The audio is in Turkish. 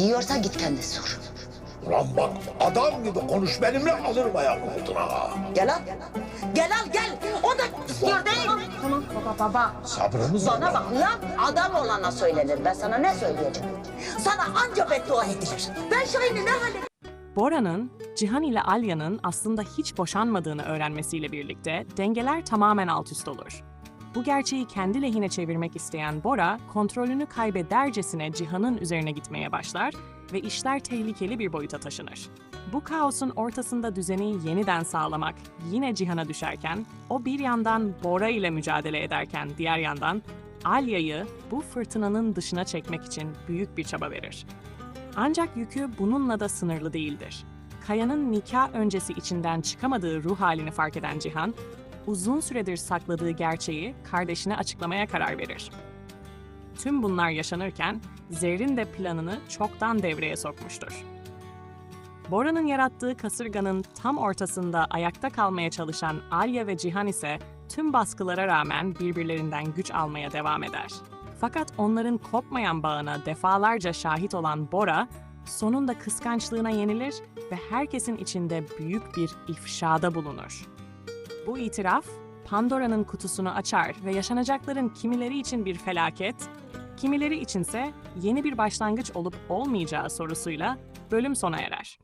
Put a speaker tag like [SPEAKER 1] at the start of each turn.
[SPEAKER 1] Yiyorsa git kendi sor.
[SPEAKER 2] Ulan bak adam gibi konuş benimle alırım ayağımın altına ha.
[SPEAKER 1] Gel al. Gel al gel. O da istiyor değil mi? Tamam baba baba.
[SPEAKER 2] Sabrımız
[SPEAKER 1] Bana bak lan adam olana söylenir. Ben sana ne söyleyeceğim? Sana anca beddua edilir. Ben Şahin'i ne hale
[SPEAKER 3] Bora'nın Cihan ile Alya'nın aslında hiç boşanmadığını öğrenmesiyle birlikte dengeler tamamen alt üst olur. Bu gerçeği kendi lehine çevirmek isteyen Bora, kontrolünü kaybedercesine Cihan'ın üzerine gitmeye başlar ve işler tehlikeli bir boyuta taşınır. Bu kaosun ortasında düzeni yeniden sağlamak yine Cihan'a düşerken, o bir yandan Bora ile mücadele ederken diğer yandan Alya'yı bu fırtınanın dışına çekmek için büyük bir çaba verir. Ancak yükü bununla da sınırlı değildir. Kaya'nın nikah öncesi içinden çıkamadığı ruh halini fark eden Cihan, uzun süredir sakladığı gerçeği kardeşine açıklamaya karar verir. Tüm bunlar yaşanırken Zerrin de planını çoktan devreye sokmuştur. Bora'nın yarattığı kasırganın tam ortasında ayakta kalmaya çalışan Alya ve Cihan ise tüm baskılara rağmen birbirlerinden güç almaya devam eder. Fakat onların kopmayan bağına defalarca şahit olan Bora, sonunda kıskançlığına yenilir ve herkesin içinde büyük bir ifşada bulunur. Bu itiraf, Pandora'nın kutusunu açar ve yaşanacakların kimileri için bir felaket, kimileri içinse yeni bir başlangıç olup olmayacağı sorusuyla bölüm sona erer.